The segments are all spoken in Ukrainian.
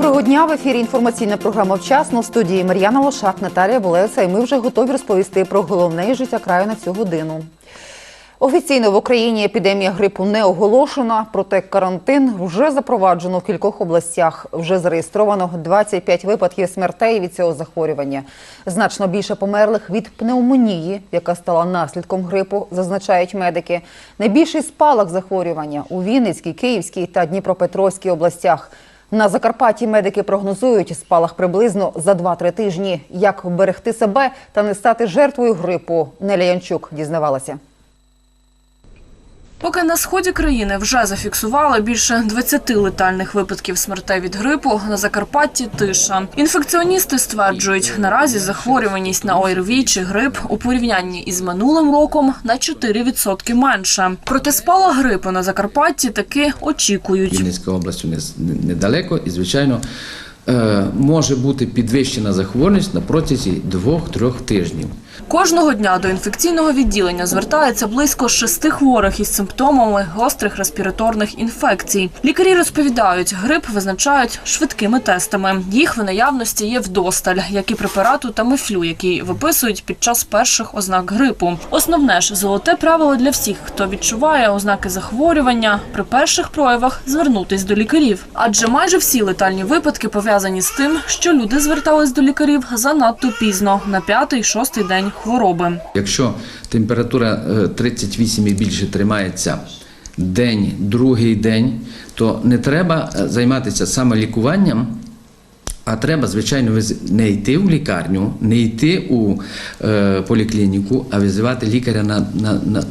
Доброго дня в ефірі інформаційна програма вчасно в студії Мар'яна Лошак, Наталія Болеса. І ми вже готові розповісти про головне життя краю на цю годину. Офіційно в Україні епідемія грипу не оголошена, проте карантин вже запроваджено в кількох областях. Вже зареєстровано 25 випадків смертей від цього захворювання. Значно більше померлих від пневмонії, яка стала наслідком грипу, зазначають медики. Найбільший спалах захворювання у Вінницькій, Київській та Дніпропетровській областях. На Закарпатті медики прогнозують спалах приблизно за 2-3 тижні. Як берегти себе та не стати жертвою грипу? Неля Янчук дізнавалася. Поки на сході країни вже зафіксували більше 20 летальних випадків смертей від грипу, на Закарпатті тиша. Інфекціоністи стверджують, наразі захворюваність на ОРВІ чи грип у порівнянні із минулим роком на 4% менше. Проте спала грипу на Закарпатті таки очікують. Вінницька область недалеко, і звичайно е, може бути підвищена захворюваність на протязі двох-трьох тижнів. Кожного дня до інфекційного відділення звертається близько шести хворих із симптомами гострих респіраторних інфекцій. Лікарі розповідають, грип визначають швидкими тестами. Їх в наявності є вдосталь, як і препарату тамифлю, який виписують під час перших ознак грипу. Основне ж золоте правило для всіх, хто відчуває ознаки захворювання, при перших проявах звернутись до лікарів. Адже майже всі летальні випадки пов'язані з тим, що люди звертались до лікарів занадто пізно на п'ятий-шостий день хвороби. Якщо температура е, 38 і більше тримається день, другий день, то не треба е, займатися самолікуванням, а треба, звичайно, не йти в лікарню, не йти у е, поліклініку, а визивати лікаря на, на, на,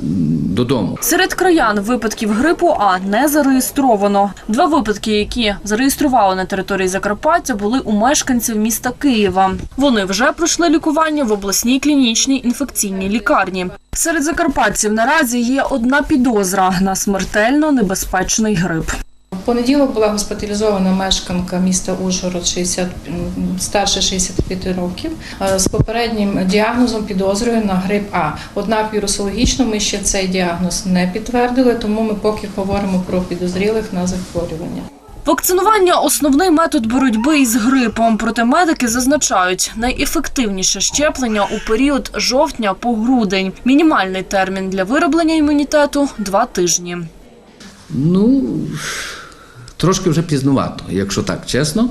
додому. Серед краян випадків грипу А не зареєстровано. Два випадки, які зареєстрували на території Закарпаття, були у мешканців міста Києва. Вони вже пройшли лікування в обласній клінічній інфекційній лікарні. Серед закарпатців наразі є одна підозра на смертельно небезпечний грип. В понеділок була госпіталізована мешканка міста Ужгород 60, м, старше 65 років е, з попереднім діагнозом підозрою на грип А. Однак вірусологічно ми ще цей діагноз не підтвердили, тому ми поки говоримо про підозрілих на захворювання. Вакцинування основний метод боротьби із грипом. Проте медики зазначають, найефективніше щеплення у період жовтня по грудень. Мінімальний термін для вироблення імунітету два тижні. Ну, трошки вже пізнувато, якщо так чесно.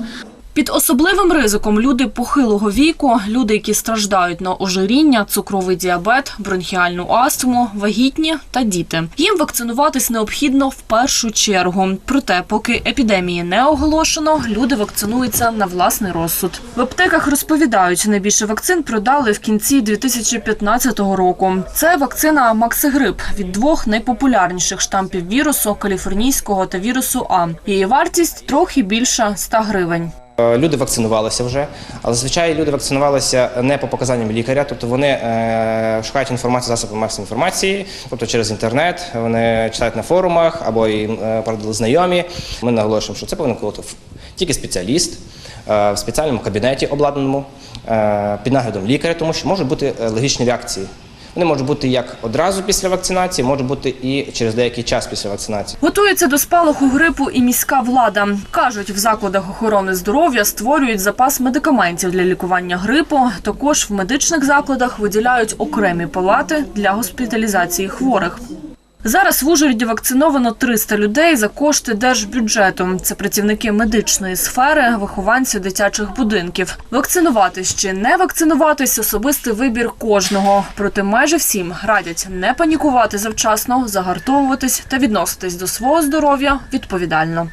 Під особливим ризиком люди похилого віку, люди, які страждають на ожиріння, цукровий діабет, бронхіальну астму, вагітні та діти. Їм вакцинуватись необхідно в першу чергу. Проте, поки епідемії не оголошено, люди вакцинуються на власний розсуд. В аптеках розповідають, найбільше вакцин продали в кінці 2015 року. Це вакцина Максигрип від двох найпопулярніших штампів вірусу каліфорнійського та вірусу А. Її вартість трохи більше 100 гривень. Е, Люди вакцинувалися вже, але зазвичай люди вакцинувалися не по показанням лікаря, тобто вони е, шукають інформацію засоби масової інформації, тобто через інтернет, вони читають на форумах або їм е, порадили знайомі. Ми наголошуємо, що це повинен бути тільки спеціаліст в спеціальному кабінеті обладнаному під наглядом лікаря, тому що можуть бути алергічні реакції. Вони можуть бути як одразу після вакцинації, можуть бути і через деякий час після вакцинації. Готується до спалаху грипу і міська влада. Кажуть, в закладах охорони здоров'я створюють запас медикаментів для лікування грипу. Також в медичних закладах виділяють окремі палати для госпіталізації хворих. Зараз в Ужгороді вакциновано 300 людей за кошти держбюджету. Це працівники медичної сфери, вихованці дитячих будинків. Вакцинуватись чи не вакцинуватись – особистий вибір кожного. Проте майже всім радять не панікувати завчасно, загартовуватись та відноситись до свого здоров'я відповідально.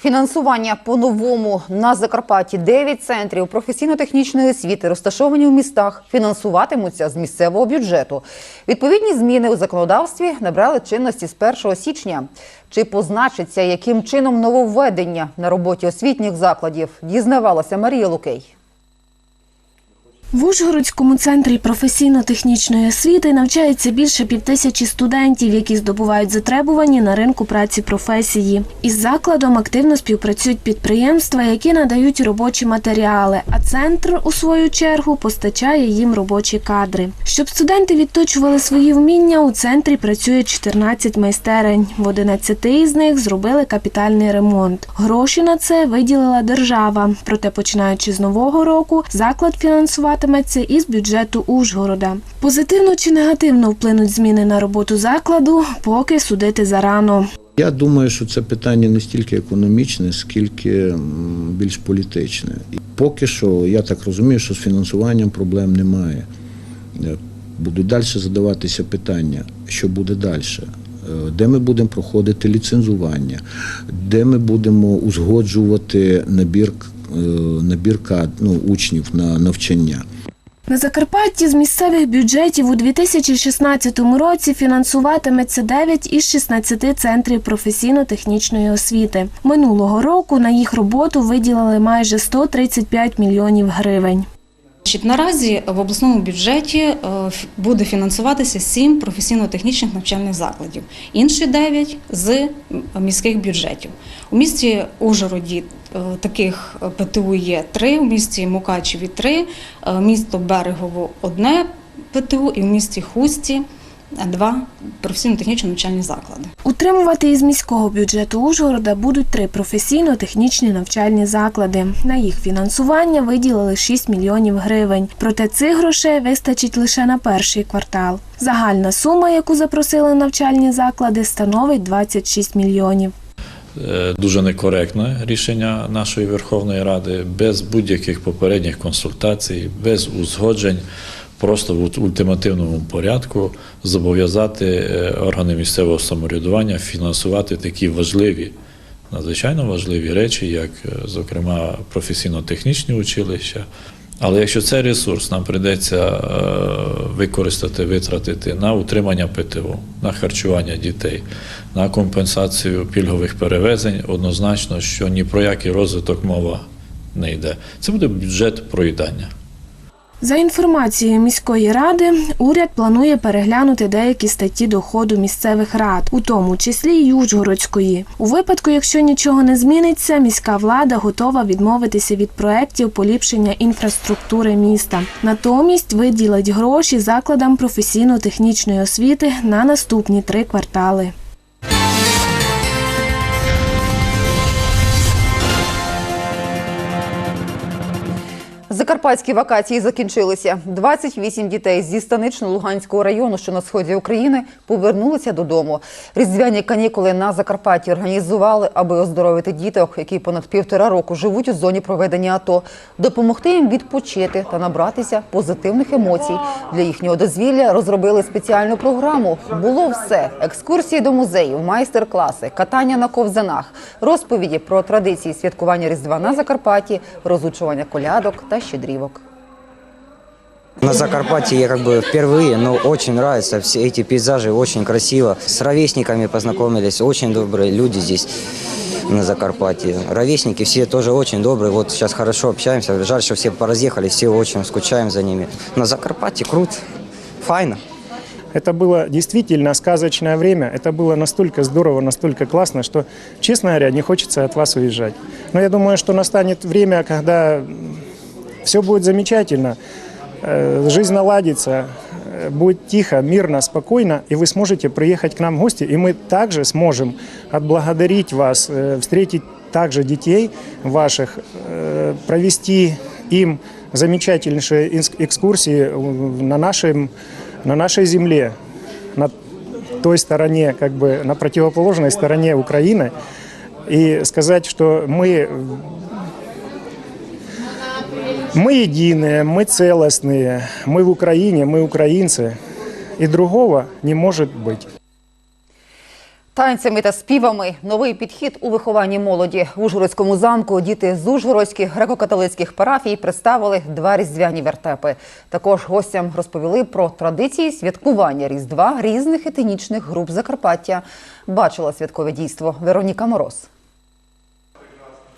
Фінансування по-новому на Закарпатті 9 центрів професійно-технічної освіти, розташовані в містах, фінансуватимуться з місцевого бюджету. Відповідні зміни у законодавстві набрали чинності з 1 січня. Чи позначиться, яким чином нововведення на роботі освітніх закладів, дізнавалася Марія Лукей. В Ужгородському центрі професійно-технічної освіти навчається більше півтисячі студентів, які здобувають затребувані на ринку праці професії. Із закладом активно співпрацюють підприємства, які надають робочі матеріали, а центр, у свою чергу, постачає їм робочі кадри. Щоб студенти відточували свої вміння, у центрі працює 14 майстерень. В 11 із них зробили капітальний ремонт. Гроші на це виділила держава. Проте, починаючи з нового року, заклад фінансуватиметься із бюджету Ужгорода. Позитивно чи негативно вплинуть зміни на роботу закладу, поки судити зарано. Я думаю, що це питання не стільки економічне, скільки більш політичне. І поки що, я так розумію, що з фінансуванням проблем немає. Е, Будуть далі задаватися питання, що буде далі. Е, Де ми будемо проходити ліцензування, де ми будемо узгоджувати набір, набір ну, учнів на навчання. На Закарпатті з місцевих бюджетів у 2016 році фінансуватиметься 9 із 16 центрів професійно-технічної освіти. Минулого року на їх роботу виділили майже 135 мільйонів гривень. Наразі в обласному бюджеті е, буде фінансуватися сім професійно-технічних навчальних закладів, інші дев'ять з міських бюджетів. У місті Ужгороді е, таких е, ПТУ є три, у місті Мукачеві три, місто Берегово одне ПТУ і в місті Хусті два професійно-технічні навчальні заклади. Утримувати із міського бюджету Ужгорода будуть три професійно-технічні навчальні заклади. На їх фінансування виділили 6 мільйонів гривень. Проте цих грошей вистачить лише на перший квартал. Загальна сума, яку запросили навчальні заклади, становить 26 мільйонів. Е, дуже некоректне рішення нашої Верховної Ради, без будь-яких попередніх консультацій, без узгоджень, просто в ультимативному порядку зобов'язати е, органи місцевого самоврядування фінансувати такі важливі, надзвичайно важливі речі, як, е, зокрема, професійно-технічні училища. Але якщо цей ресурс нам прийдеться е, використати, витратити на утримання ПТО, на харчування дітей, на компенсацію пільгових перевезень, однозначно, що ні про який розвиток мова не йде. Це буде бюджет проїдання. За інформацією міської ради, уряд планує переглянути деякі статті доходу місцевих рад, у тому числі й Ужгородської. У випадку, якщо нічого не зміниться, міська влада готова відмовитися від проєктів поліпшення інфраструктури міста. Натомість виділить гроші закладам професійно-технічної освіти на наступні три квартали. Закарпатські вакації закінчилися. 28 дітей зі станично-Луганського району, що на сході України, повернулися додому. Різдвяні канікули на Закарпатті організували, аби оздоровити діток, які понад півтора року живуть у зоні проведення АТО, допомогти їм відпочити та набратися позитивних емоцій. Для їхнього дозвілля розробили спеціальну програму. Було все: екскурсії до музеїв, майстер-класи, катання на ковзанах, розповіді про традиції святкування Різдва на Закарпатті, розучування колядок та щедрівок. На Закарпатье я как бы впервые, но очень нравится. Все эти пейзажи очень красиво. С ровесниками познакомились. Очень добрые люди здесь на Закарпатье. Ровесники все тоже очень добрые. Вот сейчас хорошо общаемся. Жаль, что все поразъехали, все очень скучаем за ними. На Закарпатье круто, файно. Это было действительно сказочное время. Это было настолько здорово, настолько классно, что, честно говоря, не хочется от вас уезжать. Но я думаю, что настанет время, когда все будет замечательно, э, жизнь наладится, э, будет тихо, мирно, спокойно, и вы сможете приехать к нам в гости, и мы также сможем отблагодарить вас, э, встретить также детей ваших, провести им замечательнейшие экскурсии на, нашем, на нашей земле, на той стороне, как бы на противоположной стороне Украины, и сказать, что мы мы единые, мы целостные, мы в Украине, мы украинцы, и другого не может быть. Танцями та співами новий підхід у вихованні молоді в Ужгородському замку. Діти з Ужгородських греко-католицьких парафій представили два різдвяні вертепи. Також гостям розповіли про традиції святкування різдва різних етнічних груп Закарпаття. Бачила святкове дійство Вероніка Мороз.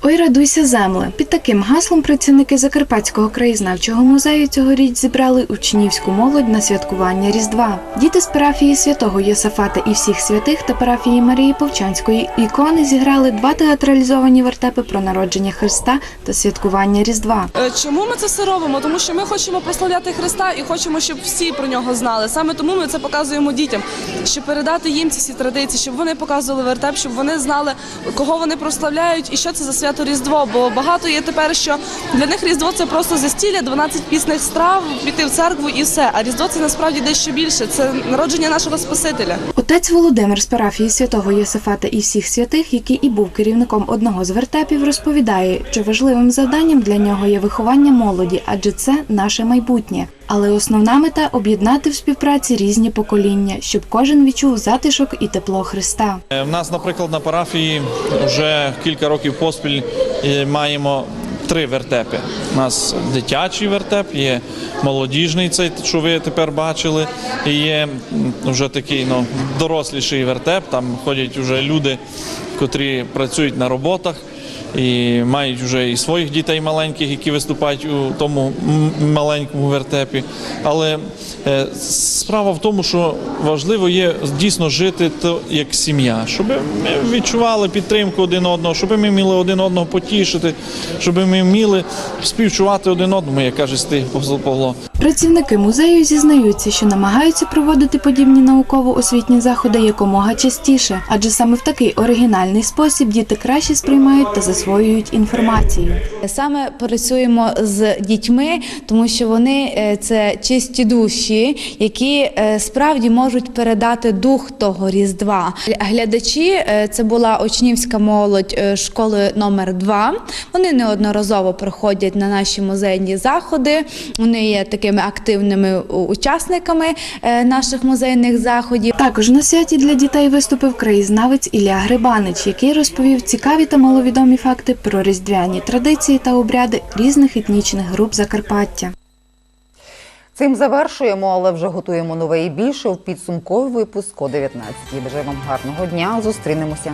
Ой, радуйся, земле! Під таким гаслом працівники Закарпатського краєзнавчого музею цьогоріч зібрали учнівську молодь на святкування Різдва. Діти з парафії святого Йосафата і всіх святих та парафії Марії Повчанської ікони зіграли два театралізовані вертепи про народження Христа та святкування Різдва. Е, Чому ми це все робимо? Тому що ми хочемо прославляти Христа і хочемо, щоб всі про нього знали. Саме тому ми це показуємо дітям, щоб передати їм ці всі традиції, щоб вони показували вертеп, щоб вони знали, кого вони прославляють і що це за свято Різдво. Бо багато є тепер, що для них Різдво це просто застілля, 12 пісних страв, піти в церкву і все. А Різдво це насправді дещо більше. Це народження нашого Спасителя. Отець Володимир з парафії святого Йосифата і всіх святих, який і був керівником одного з вертепів, розповідає, що важливим завданням для нього є виховання молоді, адже це наше майбутнє. Але основна мета об'єднати в співпраці різні покоління, щоб кожен відчув затишок і тепло Христа. Е, В нас, наприклад, на парафії вже кілька років поспіль е, маємо три вертепи. У нас дитячий вертеп, є молодіжний, цей, що ви тепер бачили, і є вже такий ну, доросліший вертеп. Там ходять вже люди, котрі працюють на роботах. І мають вже і своїх дітей маленьких, які виступають у тому маленькому вертепі. Але е, справа в тому, що важливо є дійсно жити то як сім'я, щоб ми відчували підтримку один одного, щоб ми вміли один одного потішити, щоб ми вміли співчувати один одному, як каже Стиг Павло. Працівники музею зізнаються, що намагаються проводити подібні науково-освітні заходи якомога частіше, адже саме в такий оригінальний спосіб діти краще сприймають та засвоюють інформацію. Саме працюємо з дітьми, тому що вони е, це чисті душі, які е, справді можуть передати дух того різдва. Глядачі е, це була учнівська молодь школи номер 2 Вони неодноразово приходять на наші музейні заходи. Вони є такими активними учасниками е, наших музейних заходів. Також на святі для дітей виступив краєзнавець Ілля Грибанич, який розповів цікаві та маловідомі факти про різдвяні традиції та обряди різних етнічних груп Закарпаття. Цим завершуємо, але вже готуємо нове і більше в підсумковий випуск о 19. Бажаю вам гарного дня. Зустрінемося.